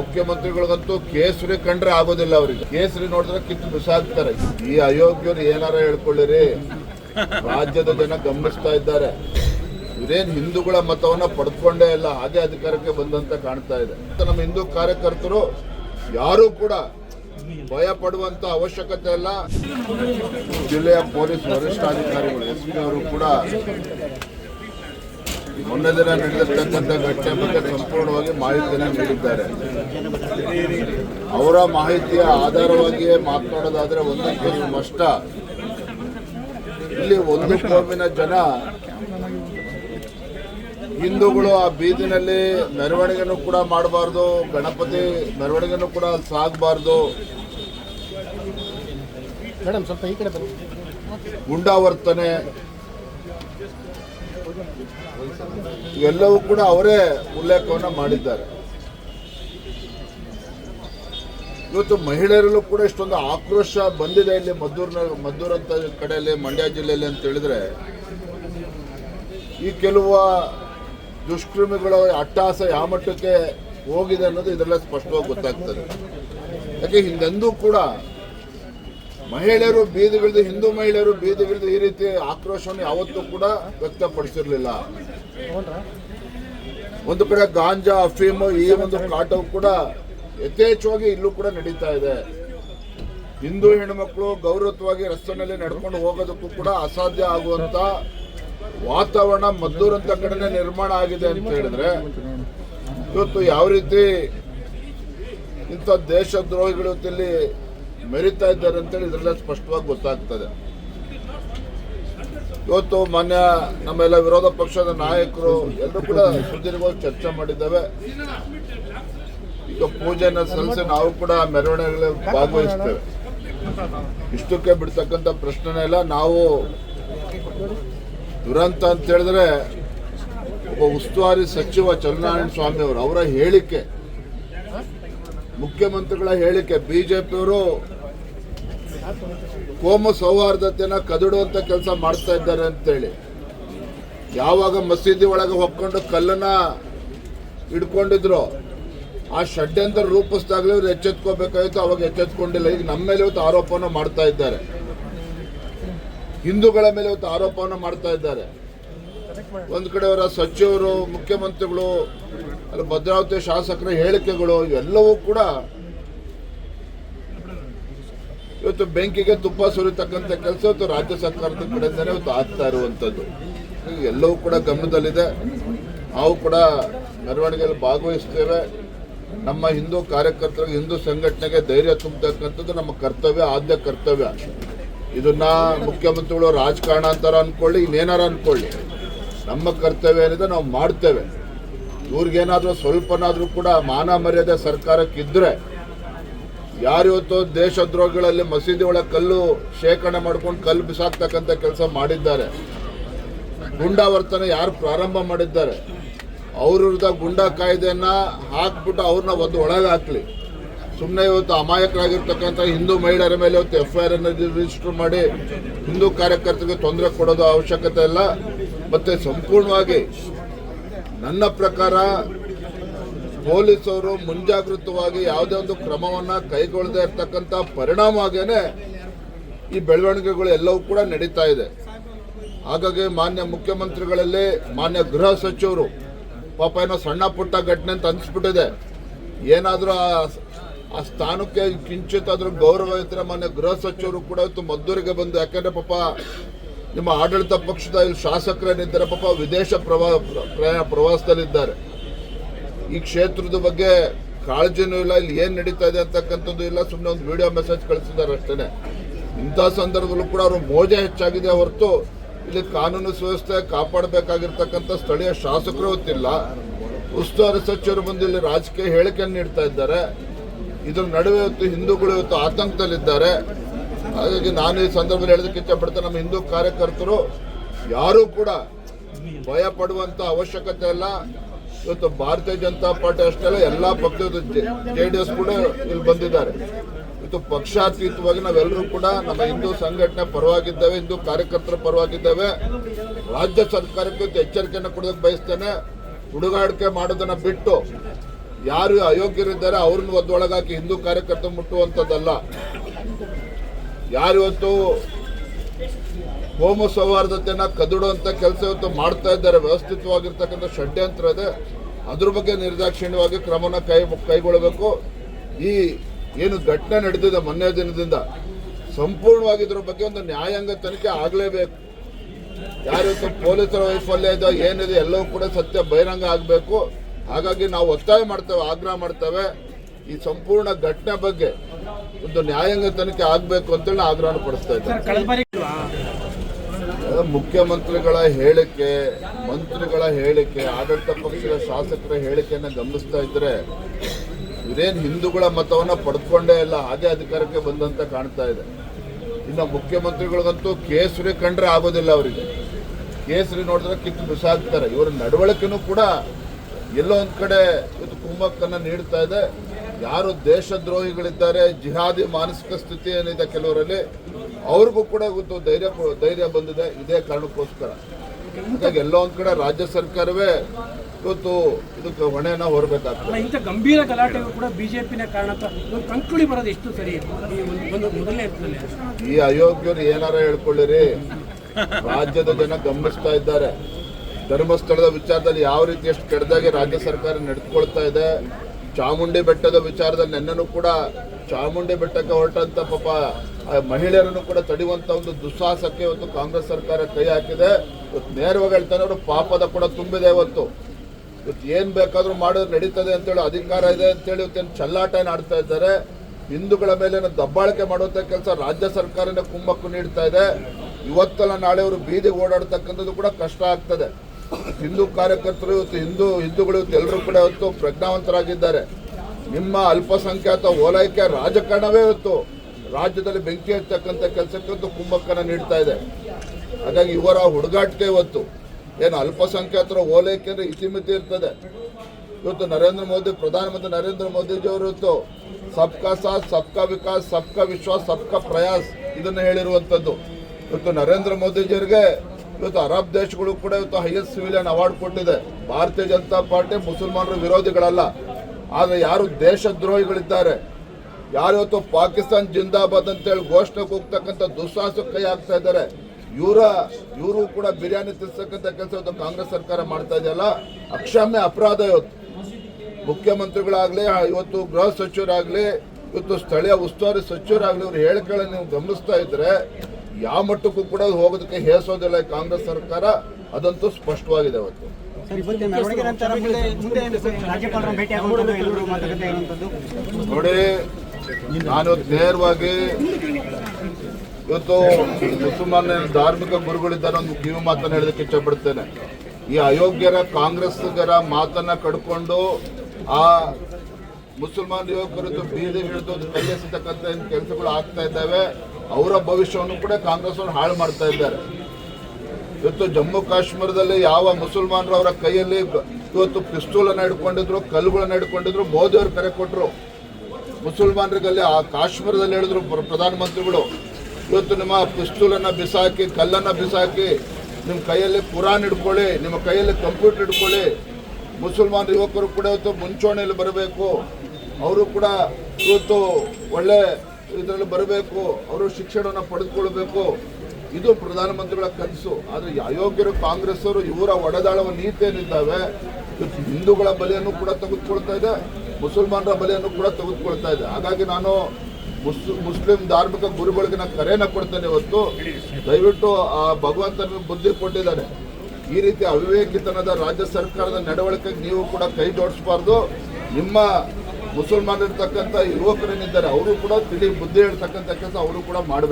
ಮುಖ್ಯಮಂತ್ರಿಗಳಿಗಂತೂ ಕೇಸರಿ ಕಂಡ್ರೆ ಆಗೋದಿಲ್ಲ ಅವರಿಗೆ. ಕೇಸರಿ ನೋಡಿದ್ರೆ ಕಿತ್ತು ಬಿಸಾಕ್ತಾರೆ. ಈ ಅಯೋಗ್ಯರು ಏನಾರ ಹೇಳ್ಕೊಳ್ಳಿರಿ. ರಾಜ್ಯದ ಜನ ಗಮನಿಸ್ತಾ ಇದ್ದಾರೆ. ಇದೇನ್ ಹಿಂದೂಗಳ ಮತವನ್ನ ಪಡೆದುಕೊಂಡೇ ಇಲ್ಲ. ಹಾಗೆ ಅಧಿಕಾರಕ್ಕೆ ಬಂದಂತ ಕಾಣ್ತಾ ಇದೆ. ನಮ್ಮ ಹಿಂದೂ ಕಾರ್ಯಕರ್ತರು ಯಾರು ಕೂಡ ಭಯ ಪಡುವಂತ ಅವಶ್ಯಕತೆ ಇಲ್ಲ. ಜಿಲ್ಲೆಯ ಪೊಲೀಸ್ ವರಿಷ್ಠಾಧಿಕಾರಿಗಳು, ಎಸ್ ಪಿ ಅವರು ಕೂಡ ಮೊನ್ನೆ ದಿನ ನಡೆದಿರ್ತಕ್ಕಂಥ ಘಟನೆ ಬಗ್ಗೆ ಸಂಪೂರ್ಣವಾಗಿ ಮಾಹಿತಿಯನ್ನು ನೀಡಿದ್ದಾರೆ. ಅವರ ಮಾಹಿತಿಯ ಆಧಾರವಾಗಿಯೇ ಮಾತನಾಡೋದಾದ್ರೆ ಒಂದಕ್ಕೆ ಸ್ಪಷ್ಟ ಇಲ್ಲಿ ಒಂದು ಕೋಮಿನ ಜನ ಹಿಂದೂಗಳು ಆ ಬೀದಿನಲ್ಲಿ ಮೆರವಣಿಗೆಯನ್ನು ಕೂಡ ಮಾಡಬಾರ್ದು ಗಣಪತಿ ಮೆರವಣಿಗೆಯನ್ನು ಕೂಡ ಸಾಗಬಾರ್ದು. ಮೇಡಮ್ ಸ್ವಲ್ಪ ಈ ಕಡೆ ಗುಂಡಾವರ್ತನೆ ಇವೆಲ್ಲವೂ ಕೂಡ ಅವರೇ ಉಲ್ಲೇಖವನ್ನು ಮಾಡಿದ್ದಾರೆ. ಇವತ್ತು ಮಹಿಳೆಯರಲ್ಲೂ ಕೂಡ ಇಷ್ಟೊಂದು ಆಕ್ರೋಶ ಬಂದಿದೆ ಇಲ್ಲಿ ಮದ್ದೂರ್ನ ಮದ್ದೂರಂತ ಕಡೆಯಲ್ಲಿ, ಮಂಡ್ಯ ಜಿಲ್ಲೆಯಲ್ಲಿ ಅಂತ ಹೇಳಿದ್ರೆ. ಈ ಕೆಲವು ದುಷ್ಕರ್ಮಿಗಳ ಅಟ್ಟಹಾಸ ಯಾವ ಮಟ್ಟಕ್ಕೆ ಹೋಗಿದೆ ಅನ್ನೋದು ಇದರಲ್ಲೇ ಸ್ಪಷ್ಟವಾಗಿ ಗೊತ್ತಾಗ್ತದೆ. ಯಾಕೆ ಹಿಂದೆಂದೂ ಕೂಡ ಮಹಿಳೆಯರು ಬೀದಿಗಿಳಿದು, ಹಿಂದೂ ಮಹಿಳೆಯರು ಬೀದಿಗಿಳಿದು ಈ ರೀತಿ ಆಕ್ರೋಶವನ್ನು ಯಾವತ್ತೂ ಕೂಡ ವ್ಯಕ್ತಪಡಿಸಿರ್ಲಿಲ್ಲ. ಒಂದು ಕಡೆ ಗಾಂಜಾ ಅಫೀಮ್ ಈ ಒಂದು ಕಾಟವು ಕೂಡ ಯಥೇಚ್ಛವಾಗಿ ಇಲ್ಲೂ ಕೂಡ ನಡೀತಾ ಇದೆ. ಹಿಂದೂ ಹೆಣ್ಮಕ್ಳು ಗೌರವವಾಗಿ ರಸ್ತೆನಲ್ಲಿ ನಡ್ಕೊಂಡು ಹೋಗೋದಕ್ಕೂ ಕೂಡ ಅಸಾಧ್ಯ ಆಗುವಂತ ವಾತಾವರಣ ಮದ್ದೂರಂತ ಕಡೆನೆ ನಿರ್ಮಾಣ ಆಗಿದೆ ಅಂತ ಹೇಳಿದ್ರೆ, ಇವತ್ತು ಯಾವ ರೀತಿ ಇಂಥ ದೇಶದ್ರೋಹಿಗಳು ಮೆರಿತಾ ಇದ್ದಾರೆ ಅಂತೇಳಿ ಇದರಲ್ಲ ಸ್ಪಷ್ಟವಾಗಿ ಗೊತ್ತಾಗ್ತದೆ. ಇವತ್ತು ಮಾನ್ಯ ನಮ್ಮೆಲ್ಲ ವಿರೋಧ ಪಕ್ಷದ ನಾಯಕರು ಎಲ್ಲರೂ ಕೂಡ ಸುದೀರ್ಘವಾಗಿ ಚರ್ಚೆ ಮಾಡಿದ್ದೇವೆ. ಈಗ ಪೂಜೆನ ಸಲ್ಲಿಸಿ ನಾವು ಕೂಡ ಮೆರವಣಿಗೆ ಭಾಗವಹಿಸ್ತೇವೆ ಇಷ್ಟಕ್ಕೆ ಬಿಡ್ತಕ್ಕಂಥ ಪ್ರಶ್ನೆನೇ ಇಲ್ಲ. ನಾವು ದುರಂತ ಅಂತ ಹೇಳಿದ್ರೆ ಒಬ್ಬ ಉಸ್ತುವಾರಿ ಸಚಿವ ಚಲನಾರಾಯಣ ಸ್ವಾಮಿ ಅವರು ಅವರ ಹೇಳಿಕೆ, ಮುಖ್ಯಮಂತ್ರಿಗಳ ಹೇಳಿಕೆ, ಬಿಜೆಪಿಯವರು ಕೋಮು ಸೌಹಾರ್ದತೆನ ಕದಡುವಂತ ಕೆಲಸ ಮಾಡ್ತಾ ಇದ್ದಾರೆ ಅಂತೇಳಿ. ಯಾವಾಗ ಮಸೀದಿ ಒಳಗೆ ಹೊಕ್ಕೊಂಡು ಕಲ್ಲನ್ನ ಇಡ್ಕೊಂಡಿದ್ರು ಆ ಷಡ್ಯಂತ್ರ ರೂಪಿಸಿದಾಗಲೇ ಇವ್ರು ಎಚ್ಚೆತ್ಕೋಬೇಕಾಗಿತ್ತು ಅವಾಗ ಎಚ್ಚೆತ್ಕೊಂಡಿಲ್ಲ. ಈಗ ನಮ್ಮ ಮೇಲೆ ಇವತ್ತು ಆರೋಪವನ್ನು ಮಾಡ್ತಾ ಇದ್ದಾರೆ. ಹಿಂದೂಗಳ ಮೇಲೆ ಇವತ್ತು ಆರೋಪವನ್ನು ಮಾಡ್ತಾ ಇದ್ದಾರೆ. ಒಂದು ಕಡೆ ಅವರ ಸಚಿವರು, ಮುಖ್ಯಮಂತ್ರಿಗಳು, ಅಲ್ಲಿ ಭದ್ರಾವತಿ ಶಾಸಕರ ಹೇಳಿಕೆಗಳು, ಇವೆಲ್ಲವೂ ಕೂಡ ಇವತ್ತು ಬೆಂಕಿಗೆ ತುಪ್ಪ ಸುರಿತಕ್ಕಂಥ ಕೆಲಸ ಇವತ್ತು ರಾಜ್ಯ ಸರ್ಕಾರದ ಕಡೆಯಿಂದಲೇ ಇವತ್ತು ಆಗ್ತಾ ಇರುವಂಥದ್ದು. ಎಲ್ಲವೂ ಕೂಡ ಗಮನದಲ್ಲಿದೆ. ನಾವು ಕೂಡ ಮೆರವಣಿಗೆಯಲ್ಲಿ ಭಾಗವಹಿಸ್ತೇವೆ. ನಮ್ಮ ಹಿಂದೂ ಕಾರ್ಯಕರ್ತರಿಗೆ ಹಿಂದೂ ಸಂಘಟನೆಗೆ ಧೈರ್ಯ ತುಂಬತಕ್ಕಂಥದ್ದು ನಮ್ಮ ಕರ್ತವ್ಯ, ಆದ್ಯ ಕರ್ತವ್ಯ. ಇದನ್ನ ಮುಖ್ಯಮಂತ್ರಿಗಳು ರಾಜಕಾರಣ ಅಂತಾರ ಅನ್ಕೊಳ್ಳಿ, ಇನ್ನೇನಾರ ಅನ್ಕೊಳ್ಳಿ. ನಮ್ಮ ಕರ್ತವ್ಯ ಏನಿದೆ ನಾವು ಮಾಡ್ತೇವೆ. ಇವ್ರಿಗೇನಾದರೂ ಸ್ವಲ್ಪನಾದರೂ ಕೂಡ ಮಾನ ಮರ್ಯಾದೆ ಸರ್ಕಾರಕ್ಕಿದ್ರೆ ಯಾರು ಇವತ್ತು ದೇಶದ್ರೋಹಿಗಳಲ್ಲಿ ಮಸೀದಿ ಒಳಗೆ ಕಲ್ಲು ಶೇಖರಣೆ ಮಾಡ್ಕೊಂಡು ಕಲ್ಲು ಬಿಸಾಕ್ತಕ್ಕಂಥ ಕೆಲಸ ಮಾಡಿದ್ದಾರೆ. ಗುಂಡಾವರ್ತನೆ ಯಾರು ಪ್ರಾರಂಭ ಮಾಡಿದ್ದಾರೆ. ಅವ್ರ ವಿರುದ್ಧ ಗುಂಡಾ ಕಾಯ್ದೆಯನ್ನ ಹಾಕ್ಬಿಟ್ಟು ಅವ್ರನ್ನ ಒಂದು ಒಳಗೆ ಹಾಕ್ಲಿ. ಸುಮ್ಮನೆ ಇವತ್ತು ಅಮಾಯಕರಾಗಿರ್ತಕ್ಕಂಥ ಹಿಂದೂ ಮಹಿಳೆಯರ ಮೇಲೆ ಇವತ್ತು ಎಫ್ ಐ ಆರ್ ಅನ್ನು ರಿಜಿಸ್ಟರ್ ಮಾಡಿ ಹಿಂದೂ ಕಾರ್ಯಕರ್ತರಿಗೆ ತೊಂದರೆ ಕೊಡೋದು ಅವಶ್ಯಕತೆ ಇಲ್ಲ. ಮತ್ತೆ ಸಂಪೂರ್ಣವಾಗಿ ನನ್ನ ಪ್ರಕಾರ ಪೊಲೀಸರು ಮುಂಜಾಗೃತವಾಗಿ ಯಾವುದೇ ಒಂದು ಕ್ರಮವನ್ನ ಕೈಗೊಳ್ಳದೆ ಇರ್ತಕ್ಕಂಥ ಪರಿಣಾಮವಾಗೇನೆ ಈ ಬೆಳವಣಿಗೆಗಳು ಎಲ್ಲವೂ ಕೂಡ ನಡೀತಾ ಇದೆ. ಹಾಗಾಗಿ ಮಾನ್ಯ ಮುಖ್ಯಮಂತ್ರಿಗಳಲ್ಲಿ ಮಾನ್ಯ ಗೃಹ ಸಚಿವರು, ಪಾಪ ಏನೋ ಸಣ್ಣ ಪುಟ್ಟ ಘಟನೆ ಅಂತ ಅನ್ಸ್ಬಿಟ್ಟಿದೆ. ಏನಾದರೂ ಆ ಸ್ಥಾನಕ್ಕೆ ಕಿಂಚಿತ್ ಆದ್ರೂ ಗೌರವ ಇದ್ರೆ ಮಾನ್ಯ ಗೃಹ ಸಚಿವರು ಕೂಡ ಇವತ್ತು ಮದ್ದೂರಿಗೆ ಬಂದು, ಯಾಕಂದ್ರೆ ಪಾಪ ನಿಮ್ಮ ಆಡಳಿತ ಪಕ್ಷದ ಶಾಸಕರೇನಿದ್ದಾರೆ, ಪಾಪ ವಿದೇಶ ಪ್ರವಾ ಪ್ರಯಾಣ ಪ್ರವಾಸದಲ್ಲಿದ್ದಾರೆ. ಈ ಕ್ಷೇತ್ರದ ಬಗ್ಗೆ ಕಾಳಜಿನೂ ಇಲ್ಲ, ಇಲ್ಲಿ ಏನು ನಡೀತಾ ಇದೆ ಅಂತಕ್ಕಂಥದ್ದು ಇಲ್ಲ ಸುಮ್ಮನೆ ಒಂದು ವಿಡಿಯೋ ಮೆಸೇಜ್ ಕಳಿಸಿದ್ದಾರೆ ಅಷ್ಟೇ ಇಂಥ ಸಂದರ್ಭದಲ್ಲೂ ಕೂಡ ಅವರು ಮೋಜ ಹೆಚ್ಚಾಗಿದೆ ಹೊರತು ಇಲ್ಲಿ ಕಾನೂನು ಸುವ್ಯವಸ್ಥೆ ಕಾಪಾಡಬೇಕಾಗಿರ್ತಕ್ಕಂಥ ಸ್ಥಳೀಯ ಶಾಸಕರು ಗೊತ್ತಿಲ್ಲ ಉಸ್ತುವಾರಿ ಸಚಿವರು ಬಂದು ಇಲ್ಲಿ ರಾಜಕೀಯ ಹೇಳಿಕೆಯನ್ನು ನೀಡ್ತಾ ಇದ್ದಾರೆ. ಇದ್ರ ನಡುವೆ ಇವತ್ತು ಹಿಂದೂಗಳು ಇವತ್ತು ಆತಂಕದಲ್ಲಿದ್ದಾರೆ. ಹಾಗಾಗಿ ನಾನು ಈ ಸಂದರ್ಭದಲ್ಲಿ ಹೇಳೋದಕ್ಕೆ ಇಷ್ಟಪಡ್ತೇನೆ ನಮ್ಮ ಹಿಂದೂ ಕಾರ್ಯಕರ್ತರು ಯಾರೂ ಕೂಡ ಭಯ ಪಡುವಂಥ ಅವಶ್ಯಕತೆ ಇಲ್ಲ. ಇವತ್ತು ಭಾರತೀಯ ಜನತಾ ಪಾರ್ಟಿ ಅಷ್ಟೇ ಅಲ್ಲ ಎಲ್ಲಾ ಪಕ್ಷದ ಜೆ ಡಿ ಎಸ್ ಕೂಡ ಇಲ್ಲಿ ಬಂದಿದ್ದಾರೆ. ಇವತ್ತು ಪಕ್ಷಾತೀತವಾಗಿ ನಾವೆಲ್ಲರೂ ಕೂಡ ನಮ್ಮ ಹಿಂದೂ ಸಂಘಟನೆ ಪರವಾಗಿದ್ದೇವೆ, ಹಿಂದೂ ಕಾರ್ಯಕರ್ತರ ಪರವಾಗಿದ್ದೇವೆ. ರಾಜ್ಯ ಸರ್ಕಾರಕ್ಕೆ ಎಚ್ಚರಿಕೆಯನ್ನು ಕೊಡೋದಕ್ಕೆ ಬಯಸ್ತೇನೆ. ಹುಡುಗಾಡಿಕೆ ಮಾಡೋದನ್ನ ಬಿಟ್ಟು ಯಾರು ಅಯೋಗ್ಯರಿದ್ದಾರೆ ಅವ್ರನ್ನ ಒದ್ದೊಳಗಾಕಿ ಹಿಂದೂ ಕಾರ್ಯಕರ್ತ ಮುಟ್ಟುವಂಥದ್ದಲ್ಲ. ಯಾರು ಹೋಮ ಸೌಹಾರ್ದತೆಯನ್ನ ಕದಡುವಂತ ಕೆಲಸ ಮಾಡ್ತಾ ಇದ್ದಾರೆ. ವ್ಯವಸ್ಥಿತವಾಗಿರ್ತಕ್ಕಂಥ ಷಡ್ಯಂತ್ರ ಇದೆ. ಅದ್ರ ಬಗ್ಗೆ ನಿರ್ದಾಕ್ಷಿಣ್ಯವಾಗಿ ಕ್ರಮನ ಕೈ, ಕೈಗೊಳ್ಳಬೇಕು. ಈ ಏನು ಘಟನೆ ನಡೆದಿದೆ ಮೊನ್ನೆ ದಿನದಿಂದ, ಸಂಪೂರ್ಣವಾಗಿ ಇದ್ರ ಬಗ್ಗೆ ಒಂದು ನ್ಯಾಯಾಂಗ ತನಿಖೆ ಆಗಲೇಬೇಕು. ಯಾರಿವತ್ತು ಪೊಲೀಸರ ವೈಫಲ್ಯ ಇದೆ ಏನಿದೆ ಎಲ್ಲವೂ ಕೂಡ ಸತ್ಯ ಬಹಿರಂಗ ಆಗಬೇಕು. ಹಾಗಾಗಿ ನಾವು ಒತ್ತಾಯ ಮಾಡ್ತೇವೆ, ಆಗ್ರಹ ಮಾಡ್ತೇವೆ. ಈ ಸಂಪೂರ್ಣ ಘಟನೆ ಬಗ್ಗೆ ಒಂದು ನ್ಯಾಯಾಂಗ ತನಿಖೆ ಆಗಬೇಕು ಅಂತೇಳಿ ಆಗ್ರಹ ಪಡಿಸ್ತಾ ಬಾರಿ ಮುಖ್ಯಮಂತ್ರಿಗಳ ಹೇಳಿಕೆ, ಮಂತ್ರಿಗಳ ಹೇಳಿಕೆ, ಆಡಳಿತ ಪಕ್ಷದ ಶಾಸಕರ ಹೇಳಿಕೆಯನ್ನು ಗಮನಿಸ್ತಾ ಇದ್ರೆ ಇದೇನು ಹಿಂದೂಗಳ ಮತವನ್ನು ಪಡೆದುಕೊಂಡೇ ಇಲ್ಲ, ಹಾಗೆ ಅಧಿಕಾರಕ್ಕೆ ಬಂದಂತ ಕಾಣ್ತಾ ಇದೆ. ಇನ್ನು ಮುಖ್ಯಮಂತ್ರಿಗಳಿಗಂತೂ ಕೇಸರಿ ಕಂಡ್ರೆ ಆಗೋದಿಲ್ಲ ಅವರಿಗೆ. ಕೇಸರಿ ನೋಡಿದ್ರೆ ಕಿತ್ತು ಬಿಸಾಕ್ತಾರೆ. ಇವರ ನಡವಳಿಕೆನೂ ಕೂಡ ಎಲ್ಲೋ ಒಂದು ಕಡೆ ಇದು ಕುಂಭಕ್ಕನ್ನು ನೀಡ್ತಾ ಇದೆ. ಯಾರು ದೇಶದ್ರೋಹಿಗಳಿದ್ದಾರೆ, ಜಿಹಾದಿ ಮಾನಸಿಕ ಸ್ಥಿತಿ ಏನಿದೆ ಕೆಲವರಲ್ಲಿ ಅವ್ರಿಗೂ ಕೂಡ ಇವತ್ತು ಧೈರ್ಯ ಧೈರ್ಯ ಬಂದಿದೆ ಇದೇ ಕಾರಣಕ್ಕೋಸ್ಕರ. ಹಾಗಾಗಿ ಎಲ್ಲೋ ಒಂದ್ ಕಡೆ ರಾಜ್ಯ ಸರ್ಕಾರವೇ ಇವತ್ತು ಇದಕ್ಕೆ ಹೊಣೆನ ಹೊರಬೇಕಾಗ್ತದೆ. ಇಂಥ ಗಂಭೀರ ಗಲಾಟೆಗೂ ಕೂಡ ಬಿಜೆಪಿನ ಕಾರಣ ಕಂಕುಳಿ ಬರೋದು ಎಷ್ಟು ಸರಿ ಮೊದಲನೇ ಈ ಅಯೋಗ್ಯರು ಏನಾರ ಹೇಳ್ಕೊಳ್ಳಿರಿ. ರಾಜ್ಯದ ಜನ ಗಮನಿಸ್ತಾ ಇದ್ದಾರೆ. ಧರ್ಮಸ್ಥಳದ ವಿಚಾರದಲ್ಲಿ ಯಾವ ರೀತಿ ಎಷ್ಟು ಕೆಟ್ಟದಾಗಿ ರಾಜ್ಯ ಸರ್ಕಾರ ನಡೆದುಕೊಳ್ತಾ ಇದೆ. ಚಾಮುಂಡಿ ಬೆಟ್ಟದ ವಿಚಾರದಲ್ಲಿ ನೆನ್ನೆನೂ ಕೂಡ ಚಾಮುಂಡಿ ಬೆಟ್ಟಕ್ಕೆ ಹೊರಟಂತ ಪಾಪ ಮಹಿಳೆಯರನ್ನು ಕೂಡ ತಡೆಯುವಂತ ಒಂದು ದುಸ್ಸಾಹಸಕ್ಕೆ ಇವತ್ತು ಕಾಂಗ್ರೆಸ್ ಸರ್ಕಾರ ಕೈ ಹಾಕಿದೆ. ಇವತ್ತು ನೇರವಾಗಿ ಹೇಳ್ತಾನೆ ಅವರು ಪಾಪದ ಕೂಡ ತುಂಬಿದೆ ಇವತ್ತು. ಇವತ್ತು ಏನ್ ಬೇಕಾದ್ರೂ ಮಾಡೋದು ನಡೀತದೆ ಅಂತೇಳಿ ಅಧಿಕಾರ ಇದೆ ಅಂತೇಳಿ ಇವತ್ತೇನು ಚಲ್ಲಾಟ ಏನ್ ಆಡ್ತಾ ಇದ್ದಾರೆ. ಹಿಂದೂಗಳ ಮೇಲೆ ದಬ್ಬಾಳಿಕೆ ಮಾಡುವಂತ ಕೆಲಸ ರಾಜ್ಯ ಸರ್ಕಾರನೇ ಕುಮ್ಮಕ್ಕು ನೀಡ್ತಾ ಇದೆ. ಇವತ್ತಲ್ಲ ನಾಳೆ ಅವರು ಬೀದಿಗೆ ಓಡಾಡ್ತಕ್ಕಂಥದ್ದು ಕೂಡ ಕಷ್ಟ ಆಗ್ತದೆ. ಹಿಂದೂ ಕಾರ್ಯಕರ್ತರು ಇವತ್ತು ಹಿಂದೂ, ಹಿಂದೂಗಳು ಇವತ್ತು ಎಲ್ಲರೂ ಕೂಡ ಇವತ್ತು ಪ್ರಜ್ಞಾವಂತರಾಗಿದ್ದಾರೆ. ನಿಮ್ಮ ಅಲ್ಪಸಂಖ್ಯಾತ ಓಲೈಕೆ ರಾಜಕಾರಣವೇ ಇವತ್ತು. ರಾಜ್ಯದಲ್ಲಿ ಬೆಂಕಿ ಹಚ್ಚತಕ್ಕಂಥ ಕೆಲಸಕ್ಕಂತೂ ಕುಂಭಕ್ಕನ ನೀಡ್ತಾ ಇದೆ. ಹಾಗಾಗಿ ಇವರ ಹುಡುಗಾಟಿಕೆ ಇವತ್ತು. ಏನು ಅಲ್ಪಸಂಖ್ಯಾತರ ಓಲೈಕೆ ಅಂದರೆ ಇತಿಮಿತಿ ಇರ್ತದೆ. ಇವತ್ತು ನರೇಂದ್ರ ಮೋದಿ, ಪ್ರಧಾನಮಂತ್ರಿ ನರೇಂದ್ರ ಮೋದಿಜಿ ಸಬ್ ಇವತ್ತು ಸಬ್ಕಾ ಸಾಥ್, ಸಬ್ಕಾ ವಿಕಾಸ್, ಸಬ್ಕಾ ವಿಶ್ವಾಸ್, ಸಬ್ಕಾ ಪ್ರಯಾಸ್ ಇದನ್ನು ಹೇಳಿರುವಂಥದ್ದು. ಇವತ್ತು ನರೇಂದ್ರ ಮೋದಿಜಿಯವರಿಗೆ ಇವತ್ತು ಅರಬ್ ದೇಶಗಳು ಕೂಡ ಇವತ್ತು ಹೈಯೆಸ್ಟ್ ಸಿವಿಲಿಯನ್ ಅವಾರ್ಡ್ ಕೊಟ್ಟಿದೆ. ಭಾರತೀಯ ಜನತಾ ಪಾರ್ಟಿ ಮುಸಲ್ಮಾನರ ವಿರೋಧಿಗಳಲ್ಲ. ಆದರೆ ಯಾರು ದೇಶದ್ರೋಹಿಗಳಿದ್ದಾರೆ? ಯಾರು ಇವತ್ತು ಪಾಕಿಸ್ತಾನ್ ಜಿಂದಾಬಾದ್ ಅಂತೇಳಿ ಘೋಷಣೆಗೆ ಹೋಗ್ತಕ್ಕಂಥ ದುಸ್ಸಾಹಸ ಕೈ ಹಾಕ್ತಾ ಇದ್ದಾರೆ. ಇವರ ಇವರು ಕೂಡ ಬಿರಿಯಾನಿ ತಿನ್ಸಕ್ಕಂಥ ಕೆಲಸ ಇವತ್ತು ಕಾಂಗ್ರೆಸ್ ಸರ್ಕಾರ ಮಾಡ್ತಾ ಇದೆಯಲ್ಲ ಅಕ್ಷಮ್ಯ ಅಪರಾಧ ಇವತ್ತು. ಮುಖ್ಯಮಂತ್ರಿಗಳಾಗಲಿ ಇವತ್ತು ಗೃಹ ಸಚಿವರಾಗಲಿ ಇವತ್ತು ಸ್ಥಳೀಯ ಉಸ್ತುವಾರಿ ಸಚಿವರಾಗಲಿ ಇವರು ಹೇಳಿಕೆಗಳನ್ನ ನೀವು ಗಮನಿಸ್ತಾ ಇದ್ರೆ ಯಾವ ಮಟ್ಟಕ್ಕೂ ಕೂಡ ಹೋಗೋದಕ್ಕೆ ಹೇಸೋದಿಲ್ಲ ಕಾಂಗ್ರೆಸ್ ಸರ್ಕಾರ. ಅದಂತೂ ಸ್ಪಷ್ಟವಾಗಿದೆ ಅವತ್ತು. ನೋಡಿ ನಾನು ನೇರವಾಗಿ ಇವತ್ತು ಮುಸಲ್ಮಾನ ಧಾರ್ಮಿಕ ಗುರುಗಳಿದ್ದಾರೆ ಒಂದು ಕಿವಿ ಮಾತನ್ನು ಹೇಳೋದಕ್ಕೆ ಇಷ್ಟಪಡ್ತೇನೆ. ಈ ಅಯೋಗ್ಯರ ಕಾಂಗ್ರೆಸ್ಗರ ಮಾತನ್ನ ಕಡ್ಕೊಂಡು ಆ ಮುಸಲ್ಮಾನ್ ಯುವಕರದ್ದು ಬೀದಿ ಹಿಡಿದು ಕೈಗೆಸತಕ್ಕಂಥ ಕೆಲಸಗಳು ಆಗ್ತಾ ಇದ್ದಾವೆ, ಅವರ ಭವಿಷ್ಯವನ್ನು ಕೂಡ ಕಾಂಗ್ರೆಸ್ ಅವರು ಹಾಳು ಮಾಡ್ತಾ ಇದ್ದಾರೆ. ಇವತ್ತು ಜಮ್ಮು ಕಾಶ್ಮೀರದಲ್ಲಿ ಯಾವ ಮುಸಲ್ಮಾನರು ಅವರ ಕೈಯಲ್ಲಿ ಇವತ್ತು ಪಿಸ್ತೂಲನ್ನು ಹಿಡ್ಕೊಂಡಿದ್ರು, ಕಲ್ಲುಗಳನ್ನ ಹಿಡ್ಕೊಂಡಿದ್ರು ಮೋದಿ ಅವರು ಕರೆ ಕೊಟ್ಟರು ಮುಸಲ್ಮಾನರಿಗಲ್ಲಿ ಆ ಕಾಶ್ಮೀರದಲ್ಲಿ ಹೇಳಿದ್ರು ಪ್ರ- ಪ್ರಧಾನಮಂತ್ರಿಗಳು. ಇವತ್ತು ನಿಮ್ಮ ಪಿಸ್ತೂಲನ್ನು ಬಿಸಾಕಿ, ಕಲ್ಲನ್ನ ಬಿಸಾಕಿ ನಿಮ್ಮ ಕೈಯಲ್ಲಿ ಕುರಾನ್ ಹಿಡ್ಕೊಳ್ಳಿ, ನಿಮ್ಮ ಕೈಯಲ್ಲಿ ಕಂಪ್ಯೂಟರ್ ಹಿಡ್ಕೊಳ್ಳಿ. ಮುಸಲ್ಮಾನ ಯುವಕರು ಕೂಡ ಇವತ್ತು ಮುಂಚೂಣಿಯಲ್ಲಿ ಬರಬೇಕು. ಅವರು ಕೂಡ ಇವತ್ತು ಒಳ್ಳೆ ಇದರಲ್ಲಿ ಬರಬೇಕು. ಅವರು ಶಿಕ್ಷಣವನ್ನು ಪಡೆದುಕೊಳ್ಬೇಕು. ಇದು ಪ್ರಧಾನಮಂತ್ರಿಗಳ ಕನಸು. ಆದರೆ ಅಯೋಗ್ಯರು ಕಾಂಗ್ರೆಸ್ ಅವರು ಇವರ ಒಡೆದಾಳುವ ನೀತಿ ಏನಿದ್ದಾವೆ ಹಿಂದೂಗಳ ಬಲಿಯನ್ನು ಕೂಡ ತೆಗೆದುಕೊಳ್ತಾ ಇದೆ. ಮುಸಲ್ಮಾನರ ಬಲೆಯನ್ನು ಕೂಡ ತೆಗೆದುಕೊಳ್ತಾ ಇದೆ. ಹಾಗಾಗಿ ನಾನು ಮುಸ್, ಮುಸ್ಲಿಂ ಧಾರ್ಮಿಕ ಗುರುಗಳಿಗೆ ನಾನು ಕರೆನ ಕೊಡ್ತೇನೆ ಇವತ್ತು ದಯವಿಟ್ಟು ಆ ಭಗವಂತನ ಬುದ್ಧಿ ಕೊಟ್ಟಿದ್ದಾನೆ ಈ ರೀತಿ ಅವಿವೇಕಿತನದ ರಾಜ್ಯ ಸರ್ಕಾರದ ನಡವಳಿಕೆಗೆ ನೀವು ಕೂಡ ಕೈ ಜೋಡಿಸಬಾರ್ದು. ನಿಮ್ಮ ಮುಸಲ್ಮಾನರಿರ್ತಕ್ಕಂಥ ಯುವಕರೇನಿದ್ದಾರೆ ಅವರು ಕೂಡ ತಿಳಿ ಬುದ್ಧಿ ಹೇಳ್ತಕ್ಕಂಥ ಕೆಲಸ ಅವರು ಕೂಡ ಮಾಡಬೇಕು.